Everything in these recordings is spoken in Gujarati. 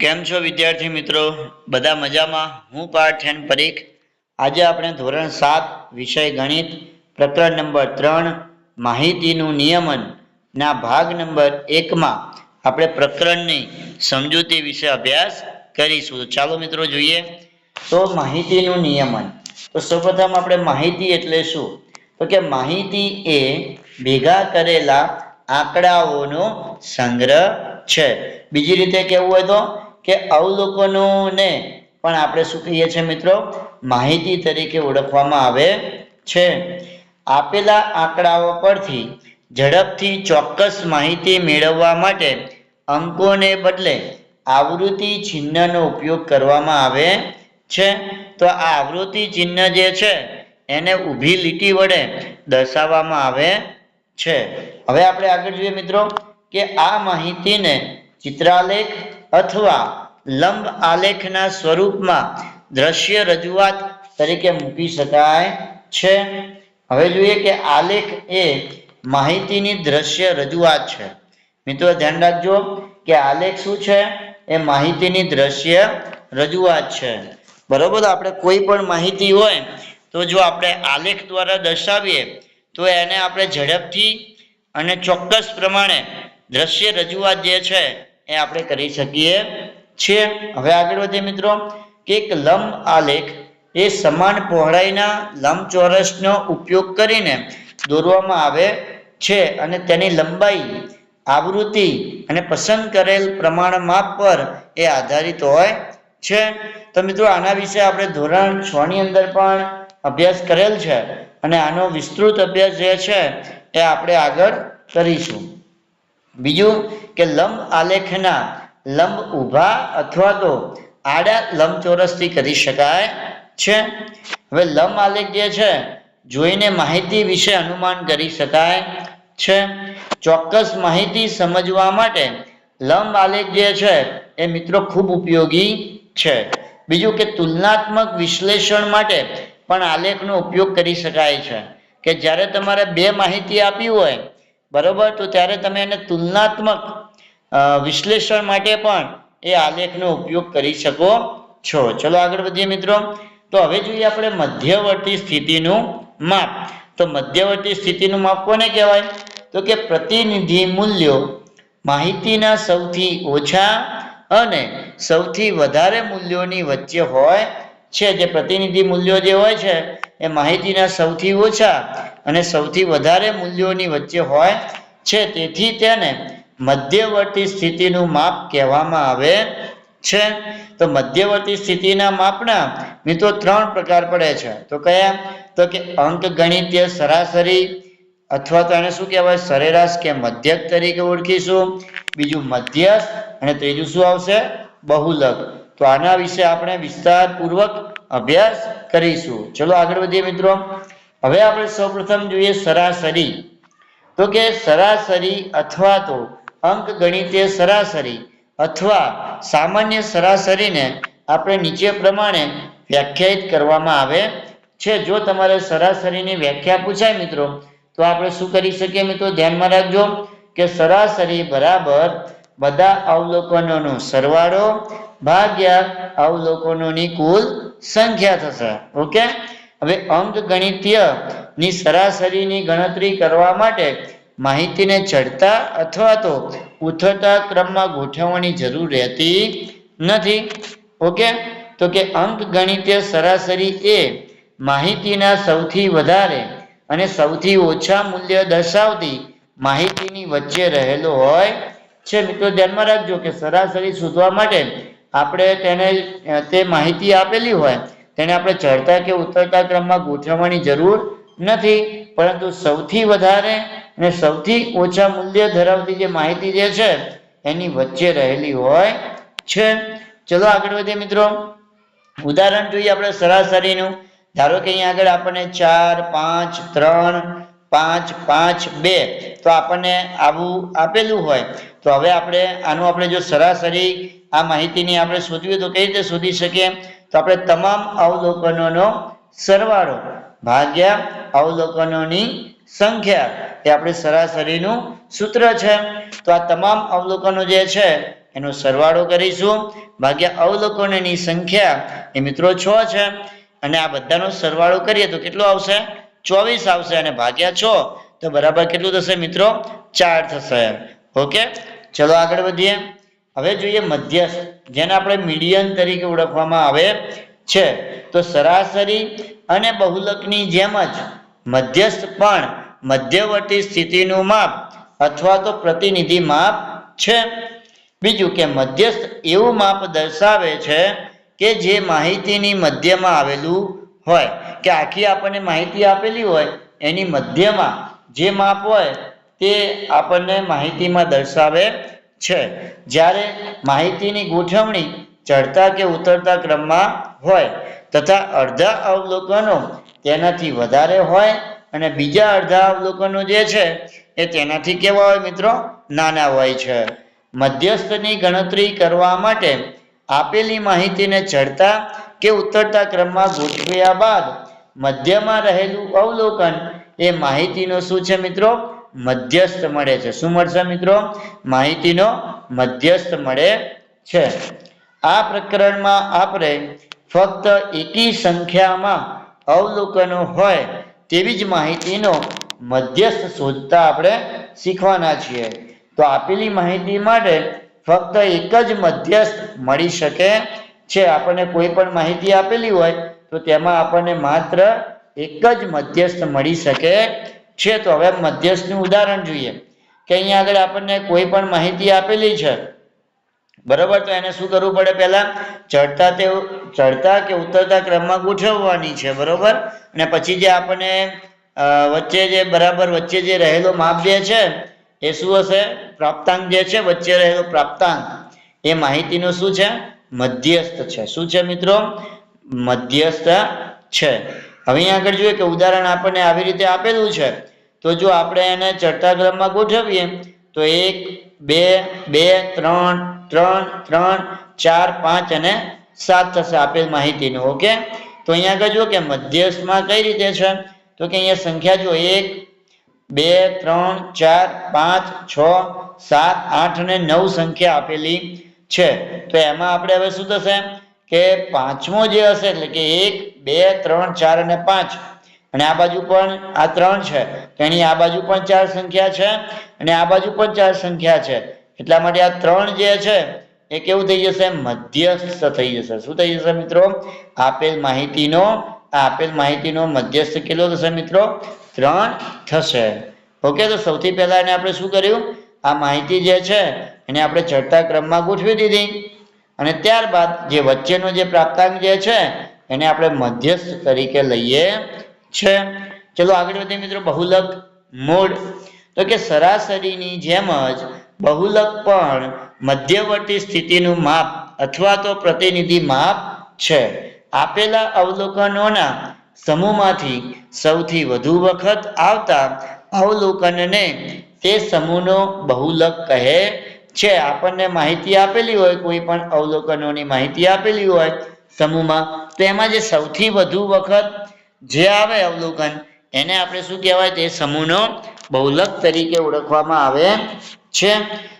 કેમ છો વિદ્યાર્થી મિત્રો? બધા મજામાં? હું પાર્થ એન પરીખ. આજે આપણે ધોરણ સાત વિષય ગણિત, પ્રકરણ નંબર ત્રણ, માહિતીનું નિયમન, ના ભાગ નંબર એકમાં આપણે પ્રકરણની સમજૂતી વિશે અભ્યાસ કરીશું. ચાલો મિત્રો જોઈએ. તો માહિતીનું નિયમન. તો સૌપ્રથમ આપણે માહિતી એટલે શું? તો કે માહિતી એ ભેગા કરેલા આંકડાઓનો સંગ્રહ છે. બીજી રીતે કેવું હોય તો? કે અવલોકનોને પણ આપણે શું કહીએ છીએ મિત્રો? માહિતી તરીકે ઓળખવામાં આવે છે. આપેલા આંકડાઓ પરથી ઝડપથી ચોક્કસ માહિતી મેળવવા માટે અંકોને બદલે આવૃત્તિ ચિહ્નનો ઉપયોગ કરવામાં આવે છે. તો આ આવૃત્તિ ચિહ્ન જે છે, એને ઊભી લીટી વડે દર્શાવવામાં આવે છે. હવે આપણે આગળ જોઈએ મિત્રો કે આ માહિતીને ચિત્રાલેખ અથવા લંબ આલેખના સ્વરૂપમાં દ્રશ્ય રજૂઆત તરીકે મૂકી શકાય છે. હવે જોઈએ કે આલેખ એ માહિતીની દ્રશ્ય રજૂઆત છે. મિત્રો, ધ્યાન રાખજો કે આલેખ શું છે? એ માહિતીની દ્રશ્ય રજૂઆત છે. બરોબર? આપણે કોઈ પણ માહિતી હોય તો જો આપણે આલેખ દ્વારા દર્શાવીએ, તો એને આપણે ઝડપથી અને ચોક્કસ પ્રમાણે દ્રશ્ય રજૂઆત જે છે એ આપણે કરી શકીએ છીએ. હવે આગળ વધીએ મિત્રો, કે એક લંબ આલેખ એ સમાન પહોળાઈના લંબચોરસનો ઉપયોગ કરીને દોરવામાં આવે છે અને તેની લંબાઈ, આવૃત્તિ અને પસંદ કરેલ પ્રમાણ માપ પર એ આધારિત હોય છે. તો મિત્રો, આના વિશે આપણે ધોરણ છ ની અંદર પણ અભ્યાસ કરેલ છે અને આનો વિસ્તૃત અભ્યાસ જે છે એ આપણે આગળ કરીશું. બીજું કે લંબ આલેખના લંબ ઊભા અથવા તો આડા લંબચોરસથી કરી શકાય છે. હવે લંબ આલેખ જે છે, જોઈને માહિતી વિશે અનુમાન કરી શકાય છે. ચોક્કસ માહિતી સમજવા માટે લંબ આલેખ જે છે, એ મિત્રો ખૂબ ઉપયોગી છે. બીજું કે તુલનાત્મક વિશ્લેષણ માટે પણ આલેખનો ઉપયોગ કરી શકાય છે. કે જ્યારે તમારે બે માહિતી આપી હોય બરોબર? તો ત્યારે તમે એને તુલનાત્મક વિશ્લેષણ માટે પણ એ આલેખનો ઉપયોગ કરી શકો છો. ચલો આગળ વધીએ મિત્રો. તો હવે જોઈએ આપણે મધ્યવર્તી સ્થિતિનું માપ. તો મધ્યવર્તી સ્થિતિનું માપ કોને કહેવાય? તો કે પ્રતિનિધિ મૂલ્યો માહિતીના સૌથી ઓછા અને સૌથી વધારે મૂલ્યોની વચ્ચે હોય છે. જે પ્રતિનિધિ મૂલ્યો જે હોય છે એ માહિતીના સૌથી ઓછા અને સૌથી વધારે મૂલ્યોની વચ્ચે હોય છે. તેથી તેને મધ્યવર્તી સ્થિતિનું માપ કહેવામાં આવે છે. તો મધ્યવર્તી સ્થિતિના માપના મિત્રો ત્રણ પ્રકાર પડે છે. તો કયા? તો કે અંક ગણિત્ય સરાસરી અથવા તો એને શું કહેવાય? સરેરાશ કે મધ્યક તરીકે ઓળખીશું. બીજું મધ્યસ્થ અને ત્રીજું શું આવશે? બહુલક. તો આના વિશે આપણે વિસ્તારપૂર્વક અભ્યાસ કરીશું. ચલો આગળ વધીએ મિત્રો. હવે આપણે સૌપ્રથમ જોઈએ સરાસરી. તો કે સરાસરી અથવા તો અંક ગણિતીય સરાસરી અથવા સામાન્ય સરાસરીને આપણે નીચે પ્રમાણે વ્યાખ્યાયિત કરવામાં આવે છે. જો તમારે સરાસરીની વ્યાખ્યા પૂછાય મિત્રો, તો આપણે શું કરી શકીએ મિત્રો? ધ્યાનમાં રાખજો કે સરાસરી બરાબર બધા અવલોકનોનો સરવાળો ભાગ્યા અવલોકનોની કુલ સંખ્યા થશે. ઓકે? હવે અંક ગણિતીયની સરાસરીની ગણતરી કરવા માટે માહિતીને ચડતા અથવા તો ઉથળતા ક્રમમાં ગોઠવવાની જરૂર રહેતી નથી. ઓકે? તો કે અંક ગણિતીય સરાસરી એ માહિતીના સૌથી વધારે અને સૌથી ઓછા મૂલ્ય દર્શાવતી માહિતીની વચ્ચે રહેલો હોય. છે, મિત્રો, ધ્યાનમાં રાખજો કે સરાસરી શોધવા માટે આપણે તેને તે માહિતી આપેલી હોય, તેને આપણે ચડતા કે ઉતરતા ક્રમમાં ગોઠવવાની જરૂર નથી, પરંતુ સૌથી વધારે અને સૌથી ઓછા મૂલ્ય ધરાવતી જે માહિતી જે છે, એની વચ્ચે રહેલી હોય છે. ચલો આગળ વધીએ મિત્રો. ઉદાહરણ જોઈએ આપણે સરાસરીનું. ધારો કે અહીંયા આગળ આપણને ચાર, પાંચ, ત્રણ, પાંચ પાંચ, બે, તો આપણને આવું આપેલું હોય. તો હવે આપણે, આનું આપણે જો સરાસરી આ માહિતીની આપણે શોધવી તો કઈ રીતે શોધી શકીએ? તો આપણે તમામ અવલોકનોનો સરવાળો, ભાગ્યા અવલોકનોની સંખ્યા, એ આપણે સરાસરીનું સૂત્ર છે. તો આ તમામ અવલોકનો જે છે, એનો સરવાળો કરીશું. ભાગ્યા અવલોકનોની સંખ્યા, એ મિત્રો છ છે. અને આ બધાનો સરવાળો કરીએ તો કેટલો આવશે? ચોવીસ આવશે અને ભાગ્યા છ, તો બરાબર કેટલું થશે મિત્રો? ચાર થશે. ઓકે? ચલો આગળ વધીએ. હવે જોઈએ મધ્યસ્થ, જેને આપણે મીડિયન તરીકે ઓળખવામાં આવે છે. તો સરાસરી અને બહુલકની જેમ જ મધ્યસ્થ પણ મધ્યવર્તી સ્થિતિનું માપ અથવા તો પ્રતિનિધિ માપ છે. બીજું કે મધ્યસ્થ એવું માપ દર્શાવે છે કે જે માહિતીની મધ્યમાં આવેલું હોય. કે આખી આપણને માહિતી આપેલી હોય, એની મધ્યમાં જે માપ હોય તે આપણને માહિતીમાં દર્શાવે છે. જ્યારે માહિતીની ગોઠવણી ચડતા કે ઉતરતા ક્રમમાં હોય તથા અડધા અવલોકનો તેનાથી વધારે હોય અને બીજા અડધા અવલોકનો જે છે એ તેનાથી કેવા હોય મિત્રો? નાના હોય છે. મધ્યસ્થની ગણતરી કરવા માટે આપેલી માહિતીને ચડતા કે ઉતરતા ક્રમમાં ગોઠવ્યા બાદ મધ્યમાં રહેલું અવલોકન એ માહિતીનો શું છે મિત્રો? મધ્યસ્થ મળે છે. શું મળશે મિત્રો? માહિતીનો મધ્યસ્થ મળે છે. આ પ્રકરણમાં આપણે ફક્ત એકી સંખ્યામાં અવલોકનો હોય તેવી જ માહિતીનો મધ્યસ્થ શોધતા આપણે શીખવાના છીએ. તો આપેલી માહિતી માટે ફક્ત એક જ મધ્યસ્થ મળી શકે છે. આપણને કોઈ પણ માહિતી આપેલી હોય તો તેમાં આપણને માત્ર એક જ મધ્યસ્થ મળી શકે છે તો હવે મધ્યસ્થનું ઉદાહરણ જોઈએ. કે અહીંયા આગળ આપણને કોઈ પણ માહિતી આપેલી છે. બરાબર? તો એને શું કરવું પડે પહેલા? ચડતા તે ચડતા કે ઉતરતા ક્રમમાં ગોઠવવાની છે, બરોબર? અને પછી જે આપણને વચ્ચે જે બરાબર વચ્ચે જે રહેલો માપ જે છે, એ શું હશે? પ્રાપ્તાંક જે છે, વચ્ચે રહેલો પ્રાપ્તાંક. એ માહિતીનું શું છે? મધ્યસ્થ છે. શું છે મિત્રો? મધ્યસ્થ છે. હવે આગળ જોઈએ કે ઉદાહરણ આપણને આવી રીતે આપેલું છે. તો જો આપણે એને ચડતા ક્રમમાં ગોઠવીએ, તો એક, બે બે, ત્રણ ત્રણ ત્રણ, ચાર, પાંચ અને સાત થશે આપેલ માહિતીનું, ઓકે? તો અહીંયા આગળ જુઓ કે મધ્યસ્થમાં કઈ રીતે છે? તો કે અહીંયા સંખ્યા જો એક, બે, ત્રણ, ચાર, પાંચ, છ, સાત, આઠ અને નવ સંખ્યા આપેલી છે. તો એમાં આપણે હવે શું થશે? કે પાંચમો જે હશે, એટલે કે એક, બે, ત્રણ, ચાર અને પાંચ. અને આ બાજુ પણ આ ત્રણ છે. એની આ બાજુ પણ ચાર સંખ્યા છે અને આ બાજુ પણ ચાર સંખ્યા છે. એટલા માટે આ ત્રણ જે છે, એ કેવું થઈ જશે? મધ્યસ્થ થઈ જશે. શું થઈ જશે મિત્રો? આપેલ માહિતીનો આપેલ માહિતીનો મધ્યસ્થ કેટલો થશે મિત્રો? ત્રણ થશે. ઓકે, તો સૌથી પહેલા એને આપણે શું કર્યું? આ માહિતી જે છે, એને આપણે ચડતા ક્રમમાં ગોઠવી દીધી. અને ત્યારબાદ જે વચ્ચેનો જે પ્રાપ્તાંક જે છે, એને આપણે મધ્યસ્થ તરીકે લઈએ છે. ચલો આગળ વધીએ મિત્રો, બહુલક મૂળ. તો કે સરાસરીની જેમ જ બહુલક પણ મધ્યવર્તી સ્થિતિનું માપ અથવા તો પ્રતિનિધિ માપ છે. આપેલા અવલોકનોના સમૂહમાંથી સૌથી વધુ વખત આવતા અવલોકનને તે સમૂહનો બહુલક કહે છે, આપણને માહિતી આપેલી હોય, કોઈ પણ અવલોકનોની માહિતી આપેલી હોય, સમૂહમાં, તો એમાં જે સૌથી વધુ વખત જે આવે અવલોકન, એને આપણે શું કહેવાય? તે સમૂહનો બહુલક તરીકે ઓળખવામાં આવે છે.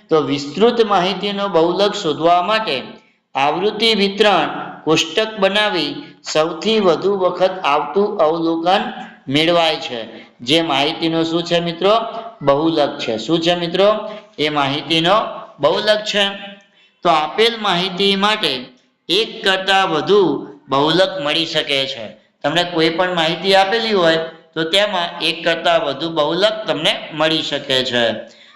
તો વિસ્તૃત માહિતીનો બહુલક શોધવા માટે આવૃત્તિ વિતરણ કોષ્ટક બનાવી સૌથી વધુ વખત આવતું અવલોકન મેળવાય છે. જે માહિતીનો શું છે મિત્રો? બહુલક છે. શું છે મિત્રો? એ માહિતીનો બહુલક છે? તો આપેલ માહિતી માટે એક કરતાં વધુ બહુલક મળી શકે છે. તમને કોઈ પણ માહિતી આપેલી હોય, તો તેમાં એક કરતાં વધુ બહુલક તમને મળી શકે છે.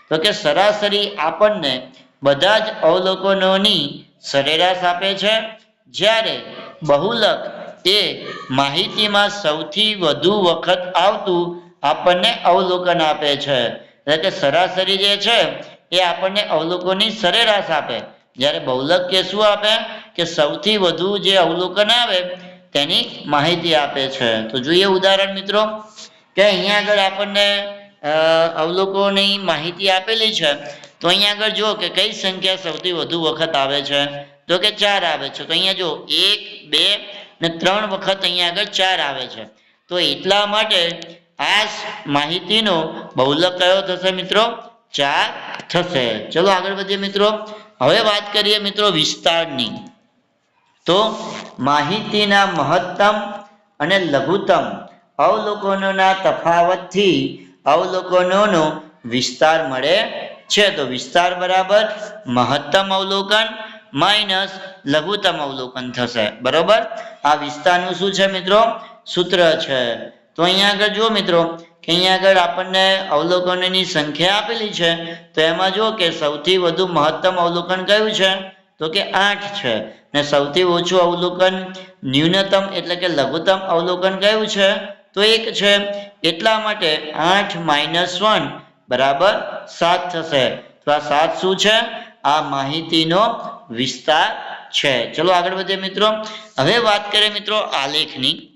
તો કે સરાસરી આપણને બધા જ અવલોકનોની સરેરાશ આપે છે. જ્યારે બહુલક એ માહિતીમાં સૌથી વધુ વખત આવતું આપણને અવલોકન આપે છે. એટલે કે સરાસરી જે છે એ આપણને અવલોકનની સરેરાશ આપે. જ્યારે બહુલક કે શું આપે? કે સૌથી વધુ જે અવલોકન આવે, તેની માહિતી આપે છે. તો જોઈએ ઉદાહરણ મિત્રો, કે અહીંયા આગળ આપણને અવલોકોની માહિતી આપેલી છે. તો અહીંયા આગળ જુઓ કે કઈ સંખ્યા સૌથી વધુ વખત આવે છે? તો કે ચાર આવે છે. તો અહીંયા જો એક, બે ને ત્રણ વખત અહીંયા આગળ ચાર આવે છે. તો એટલા માટે આ માહિતીનો બહુલક કયો થશે મિત્રો? ચાર થશે. ચલો આગળ વધીએ મિત્રો. હવે વાત કરીએ મિત્રો વિસ્તારની. તો માહિતીના મહત્તમ અને લઘુત્તમ અવલોકનોના તફાવતથી અવલોકનોનો વિસ્તાર મળે છે. તો વિસ્તાર બરાબર મહત્તમ અવલોકન માઇનસ લઘુત્તમ અવલોકન થશે. બરોબર? આ વિસ્તારનું શું છે મિત્રો? સૂત્ર છે. તો અહીંયા આગળ જુઓ મિત્રો. અહીંયા આગળ આપણને અવલોકનોની સંખ્યા આપેલી છે. તો એમાં જુઓ કે સૌથી વધુ મહત્તમ અવલોકન કયું છે? તો કે આઠ છે. ને સૌથી ઓછું અવલોકન ન્યૂનતમ એટલે કે લઘુત્તમ અવલોકન કયું છે? તો એક છે. એટલા માટે આઠ માઇનસ વન બરાબર સાત થશે. તો આ સાત શું છે? આ માહિતીનો વિસ્તાર છે. ચલો આગળ વધીએ મિત્રો. હવે વાત કરીએ મિત્રો આલેખની.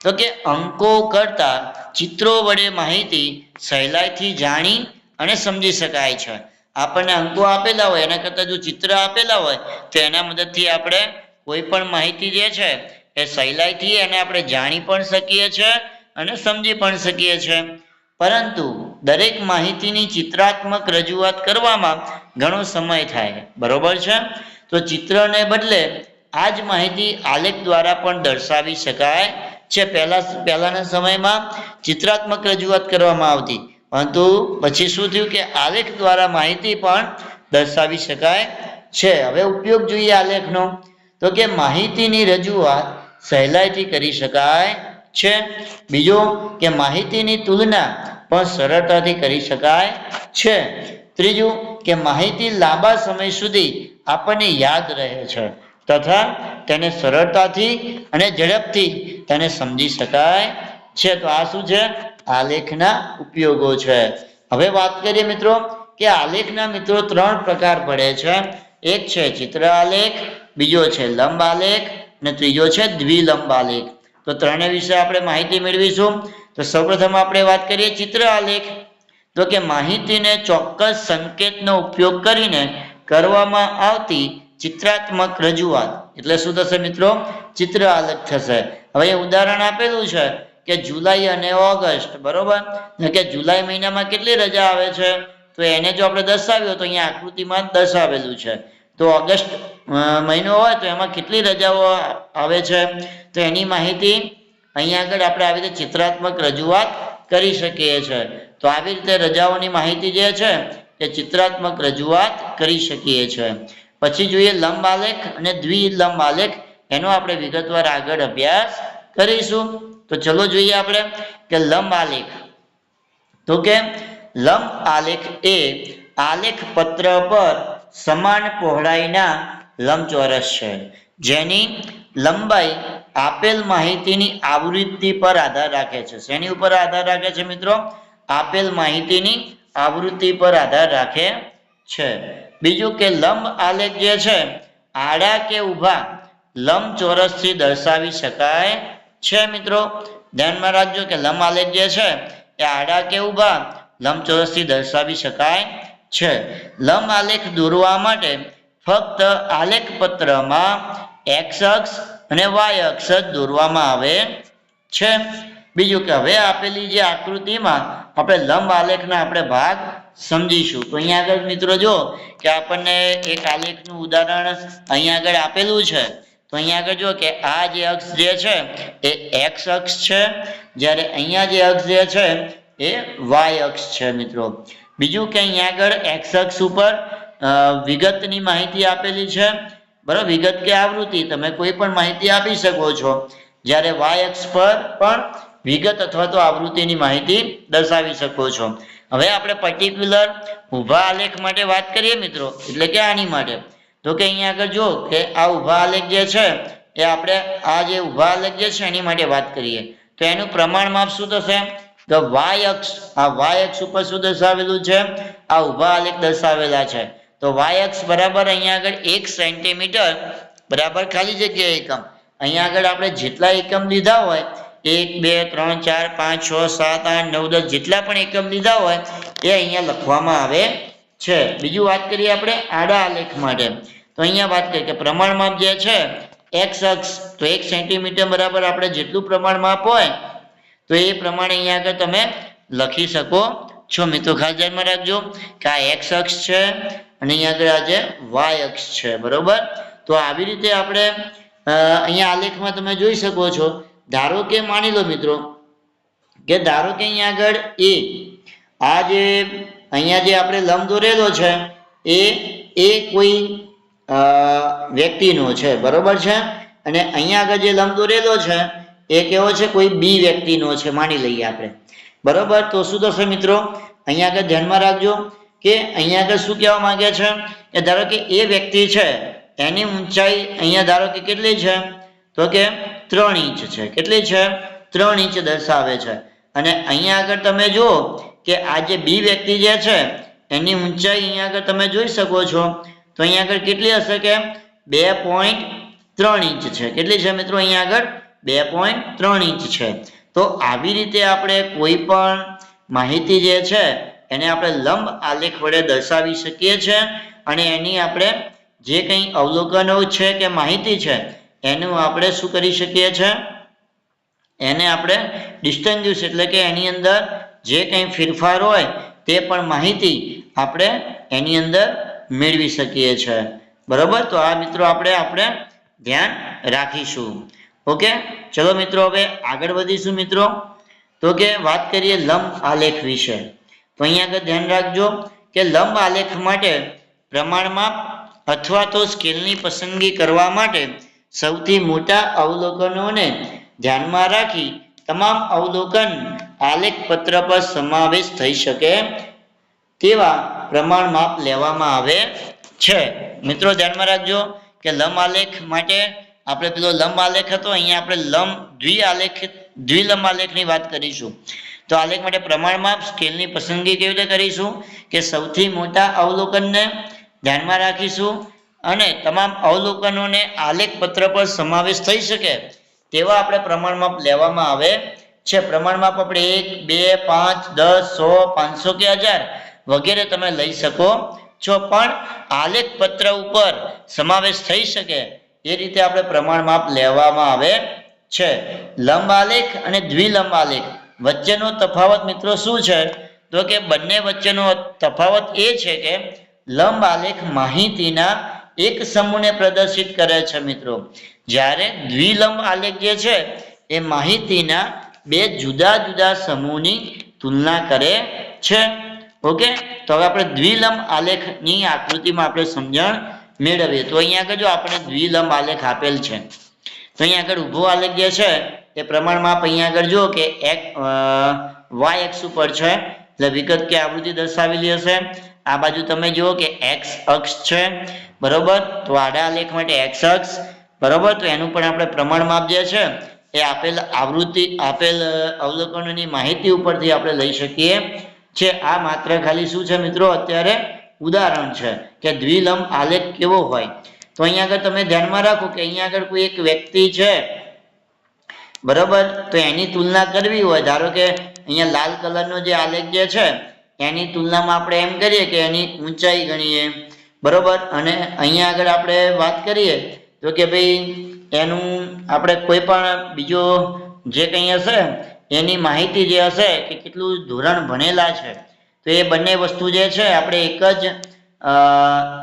તો કે અંકો કરતા ચિત્રો વડે માહિતી સહેલાઈથી જાણી અને સમજી શકાય છે. આપણને અંકો આપેલા હોય, એના કરતાં જો ચિત્ર આપેલા હોય, તો એના મદદથી આપણે કોઈ પણ માહિતી જે છે, એ સહેલાઈથી એને આપણે જાણી પણ શકીએ છીએ અને સમજી પણ શકીએ છીએ પરંતુ દરેક માહિતીની ચિત્રાત્મક રજૂઆત કરવામાં ઘણો સમય થાય, બરોબર છે? તો ચિત્રને બદલે આ જ માહિતી આલેખ દ્વારા પણ દર્શાવી શકાય છે પહેલા પહેલાના સમયમાં ચિત્રાત્મક રજૂઆત કરવામાં આવતી. પરંતુ પછી શું થયું કે આલેખ દ્વારા માહિતી પણ દર્શાવી શકાય છે. હવે ઉપયોગ જોઈએ આલેખનો. તો કે માહિતીની રજૂઆત સહેલાઈથી કરી શકાય છે. બીજો કે માહિતીની તુલના પણ સરળતાથી કરી શકાય છે. ત્રીજું કે માહિતી લાંબા સમય સુધી આપણને યાદ રહે છે. તથા તેને સરળતાથી અને ઝડપથી તેને સમજી શકાય છે. તો આ શું છે? આલેખના ઉપયોગો છે. હવે વાત કરીએ મિત્રો કે આલેખના મિત્રો ત્રણ પ્રકાર પડે છે. એક છે ચિત્ર આલેખ, બીજો છે લંબ આલેખ અને ત્રીજો છે દ્વિલંબ આલેખ. તો ત્રણેય વિશે આપણે માહિતી મેળવીશું. તો સૌપ્રથમ આપણે વાત કરીએ ચિત્ર આલેખ. તો કે માહિતીને ચોક્કસ સંકેતનો ઉપયોગ કરીને કરવામાં આવતી ચિત્રાત્મક રજૂઆત. એટલે શું થશે મિત્રો? ચિત્ર અલગ થશે. હવે ઉદાહરણ આપેલું છે કે જુલાઈ અને ઓગસ્ટ, બરોબર? કે જુલાઈ મહિનામાં કેટલી રજા આવે છે? તો એને જો આપણે દર્શાવ્યો તો અહીંયા આકૃતિમાં દર્શાવેલું છે. તો ઓગસ્ટ મહિનો હોય તો એમાં કેટલી રજાઓ આવે છે? તો એની માહિતી અહીંયા આગળ આપણે આવી રીતે ચિત્રાત્મક રજૂઆત કરી શકીએ છીએ તો આવી રીતે રજાઓની માહિતી જે છે, એ ચિત્રાત્મક રજૂઆત કરી શકીએ છીએ પછી જોઈએ લંબ આલેખ અને દ્વિલંબ આલેખ એનો આપણે વિગતવાર આગળ અભ્યાસ કરીશું. તો ચલો જોઈએ આપણે કે લંબ આલેખ. તો કે લંબ આલેખ એ આલેખ પત્ર પર સમાન પહોળાઈના લંબચોરસ છે. જેની લંબાઈ આપેલ માહિતીની આવૃત્તિ પર આધાર રાખે છે. શેની ઉપર આધાર રાખે છે મિત્રો? આપેલ માહિતીની આવૃત્તિ પર આધાર રાખે છે. બીજું કે લંબ આલેખ જે છે, આડા કે ઊભા લંબ ચોરસથી દર્શાવી શકાય છે મિત્રો. ધ્યાનમાં રાખજો કે લંબ આલેખ જે છે, એ આડા કે ઊભા, લંબચોરસથી દર્શાવી શકાય છે. લંબ આલેખ દોરવા માટે ફક્ત આલેખ પત્રમાં એક્સ અક્ષ અને વાય અક્ષ જ દોરવામાં આવે છે. બીજું કે હવે આપેલી જે આકૃતિમાં આપણે લંબ આલેખના આપણે ભાગ સમજીશું. તો અહીંયા આગળ મિત્રો જો કે આપણને એક આલેખનું ઉદાહરણ અહીંયા આગળ આપેલું છે, તો અહીંયા આગળ જો કે આ જે અક્ષ જે છે એ એક્સ અક્ષ છે, જ્યારે અહીંયા જે અક્ષ જે છે એ વાય અક્ષ છે મિત્રો. બીજું કે અહીંયા આગળ એક્સ અક્ષ ઉપર વિગતની માહિતી આપેલી છે. બરાબર વિગત કે આવૃત્તિ તમે કોઈ પણ માહિતી આપી શકો છો. જ્યારે વાય અક્ષ પર પણ વિગત અથવા તો આવૃત્તિની માહિતી દર્શાવી શકો છો. હવે આપણે પર્ટિક્યુલર ઊભા આલેખ માટે વાત કરીએ મિત્રો, એટલે કે આની માટે. તો કે અહીંયા આગળ જો કે આ ઊભા આલેખ જે છે, એ આપણે આ જે ઊભા આલેખ જે છે એની માટે વાત કરીએ. તો એનું પ્રમાણ માપ શું થશે? તો વાય અક્ષ, આ વાય અક્ષ ઉપર શું દર્શાવેલું છે? આ ઊભા આલેખ દર્શાવેલા છે. તો વાય અક્ષ બરાબર અહીંયા આગળ એક સેન્ટીમીટર બરાબર ખાલી જગ્યા એકમ. અહીંયા આગળ આપણે જેટલા એકમ લીધા હોય એક, બે, ત્રણ, ચાર, પાંચ, છ, સાત, આઠ, નવ, દસ જેટલા પણ એકમ લીધા હોય, એ અહીંયા લખવામાં આવે છે. બીજું વાત કરીએ આપણે આડા આલેખ માટે. તો અહીંયા વાત કરીએ કે પ્રમાણ માપ જે છે એક્સ અક્ષ, તો એક સેન્ટીમીટર બરાબર આપણે જેટલું પ્રમાણ માપ હોય, તો એ પ્રમાણે અહીંયા આગળ તમે લખી શકો છો. મિત્રો, ખાસ ધ્યાનમાં રાખજો કે આ એક્સ અક્ષ છે અને અહીંયા આગળ આ જે વાય અક્ષ છે, બરોબર? તો આવી રીતે આપણે અહીંયા આલેખમાં તમે જોઈ શકો છો ધારો કે માની લો મિત્રો કે ધારો કે અહીંયા આગળ એ, આ જે અહીંયા જે આપણે લંબ દોરેલો છે, એ એ કોઈ વ્યક્તિનો છે, બરોબર છે? અને અહીંયા આગળ જે લંબ દોરેલો છે, એ કેવો છે? કોઈ બી વ્યક્તિનો છે, માની લઈએ આપણે. બરોબર? તો શું થશે મિત્રો? અહીંયા આગળ ધ્યાનમાં રાખજો કે અહીંયા આગળ શું કહેવા માંગે છે? કે ધારો કે એ વ્યક્તિ છે, એની ઊંચાઈ અહીંયા ધારો કે કેટલી છે? તો કે ત્રણ ઇંચ છે. કેટલી છે? ત્રણ ઇંચ દર્શાવે છે. અને અહીંયા આગળ તમે જુઓ કે આ જે બી વ્યક્તિ જે છે, એની ઊંચાઈ અહીંયા આગળ તમે જોઈ શકો છો. તો અહીંયા આગળ કેટલી હશે કે? બે પોઈન્ટ ત્રણ ઇંચ છે. કેટલી છે મિત્રો અહીંયા આગળ? બે પોઈન્ટ ત્રણ ઇંચ છે. તો આવી રીતે આપણે કોઈ પણ માહિતી જે છે, એને આપણે લંબ આલેખ વડે દર્શાવી શકીએ છીએ અને એની આપણે જે કંઈ અવલોકનો છે કે માહિતી છે એનું આપણે શું કરી શકીએ છીએ? એને આપણે ડિસ્ટન્ગ્યુશ એટલે કે એની અંદર જે કંઈ ફેરફાર હોય તે પણ માહિતી આપણે એની અંદર મેળવી શકીએ છીએ. બરોબર? તો આ મિત્રો આપણે આપણે ધ્યાન રાખીશું. ઓકે? ચલો મિત્રો, હવે આગળ વધીશું મિત્રો. તો કે વાત કરીએ લંબ આલેખ વિશે. તો અહીંયા આગળ ધ્યાન રાખજો કે લંબ આલેખ માટે પ્રમાણમાં અથવા તો સ્કેલની પસંદગી કરવા માટે સૌથી મોટા અવલોકનોને ધ્યાનમાં રાખી તમામ અવલોકન આલેખ પત્ર પર સમાવેશ થઈ શકે તેવા પ્રમાણ માપ લેવામાં આવે છે. મિત્રો, ધ્યાનમાં રાખજો કે લંબ આલેખ માટે આપણે પેલો લંબ આલેખ હતો, અહીંયા આપણે લંબ દ્વિ આલેખ, દ્વિલંબ આલેખની વાત કરીશું. તો આલેખ માટે પ્રમાણ માપ, સ્કેલની પસંદગી કેવી રીતે કરીશું? કે સૌથી મોટા અવલોકનને ધ્યાનમાં રાખીશું અને તમામ અવલોકનોને આલેખ પત્ર પર સમાવેશ થઈ શકે તેવા આપણે પ્રમાણમાં લેવામાં આવે છે. પ્રમાણમાં આપણે એક, બે, પાંચ, દસ, સો, પાંચસો કે હજાર વગેરે તમે લઈ શકો છો. પણ આલેખ પત્ર ઉપર સમાવેશ થઈ શકે એ રીતે આપણે પ્રમાણમાપ લેવામાં આવે છે. લંબ આલેખ અને દ્વિલંબ આલેખ વચ્ચેનો તફાવત મિત્રો શું છે? તો કે બંને વચ્ચેનો તફાવત એ છે કે લંબ આલેખ માહિતીના એક સમૂહને પ્રદર્શિત કરે છે મિત્રો. જ્યારે દ્વિલંબ આલેખ જે છે, એ માહિતીના બે જુદા જુદા સમૂહની તુલના કરે છે. ઓકે? તો હવે આપણે દ્વિલંબ આલેખની આકૃતિમાં આપણે સમજણ મેળવીએ. તો અહીંયા આગળ જો આપણે દ્વિલંબ આલેખ આપેલ છે, તો અહીંયા આગળ ઊભો આલેખ જે છે, એ પ્રમાણમાં આપ અહીંયા આગળ જુઓ કે એક વાય એક્સ ઉપર છે. એટલે વિગત કે આવૃત્તિ દર્શાવેલી હશે. આ બાજુ તમે જુઓ કે એક્સ અક્ષ છે, બરોબર? તો આડા આલેખ માટે એક્સ અક્ષ, બરોબર? તો એનું પણ આપણે પ્રમાણ માપ જે છે એ આપેલ આવૃત્તિ, આપેલ અવલોકનોની માહિતી ઉપરથી આપણે લઈ શકીએ છે આ માત્ર ખાલી શું છે મિત્રો? અત્યારે ઉદાહરણ છે કે દ્વિલંબ આલેખ કેવો હોય? તો અહીંયા આગળ તમે ધ્યાનમાં રાખો કે અહીંયા આગળ કોઈ એક વ્યક્તિ છે, બરોબર? તો એની તુલના કરવી હોય. ધારો કે અહીંયા લાલ કલરનો જે આલેખ જે છે એની તુલનામાં આપણે એમ કરીએ કે એની ઊંચાઈ ગણીએ. બરોબર? અને અહીંયા આગળ આપણે વાત કરીએ તો કે ભાઈ એનું આપણે કોઈ પણ બીજો જે કંઈ હશે, એની માહિતી જે હશે કે કેટલું ધોરણ ભણેલા છે, તો એ બંને વસ્તુ જે છે આપણે એક જ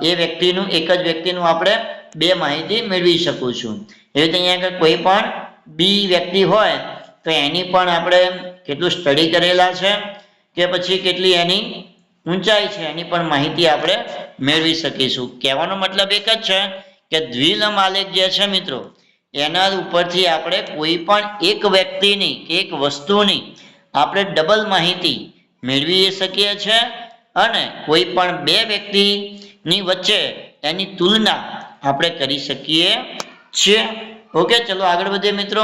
એ વ્યક્તિનું, એક જ વ્યક્તિનું આપણે બે માહિતી મેળવી શકું છું. એવી રીતે અહીંયા આગળ કોઈ પણ બી વ્યક્તિ હોય તો એની પણ આપણે કેટલું સ્ટડી કરેલા છે કે પછી કેટલી એની ઊંચાઈ છે એની પણ માહિતી આપણે મેળવી શકીશું. કહેવાનો મતલબ એક જ છે કે દ્વિલંબ આલેખ જે છે મિત્રો, એના ઉપરથી આપણે કોઈ પણ એક વ્યક્તિની કે એક વસ્તુની આપણે ડબલ માહિતી મેળવી શકીએ છીએ અને કોઈ પણ બે વ્યક્તિની વચ્ચે એની તુલના આપણે કરી શકીએ છીએ. ઓકે, ચલો આગળ વધીએ મિત્રો.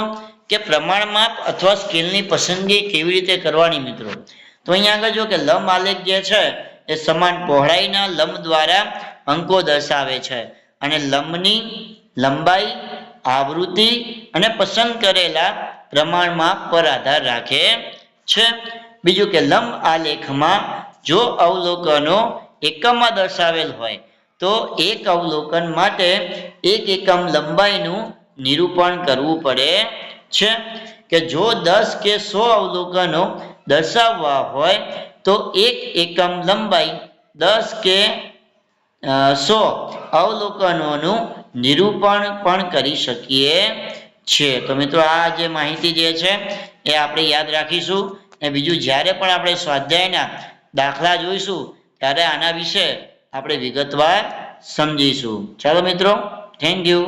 કે પ્રમાણમાપ અથવા સ્કેલની પસંદગી કેવી રીતે કરવાની મિત્રો? તો અહીંયા આગળ જો કે લંબ આલેખ જે છે, એ સમાન પહોળાઈના લંબ દ્વારા અંકો દર્શાવે છે. અને લંબની લંબાઈ, આવૃત્તિ અને પસંદ કરેલા પ્રમાણમાં પર આધાર રાખે છે. બીજું કે લંબ આલેખમાં જો અવલોકનો એકમમાં દર્શાવેલ હોય, તો એક અવલોકન માટે એક એકમ લંબાઈનું નિરૂપણ કરવું પડે છે કે જો દસ કે સો અવલોકનો દર્શાવવા હોય તો એક એકમ લંબાઈ દસ કે સો અવલોકનોનું નિરૂપણ પણ કરી શકીએ છીએ. તો મિત્રો આ જે માહિતી જે છે એ આપણે યાદ રાખીશું. અને બીજું જ્યારે પણ આપણે સ્વાધ્યાયના દાખલા જોઈશું, ત્યારે આના વિશે આપણે વિગતવાર સમજીશું. ચાલો મિત્રો થેન્ક યુ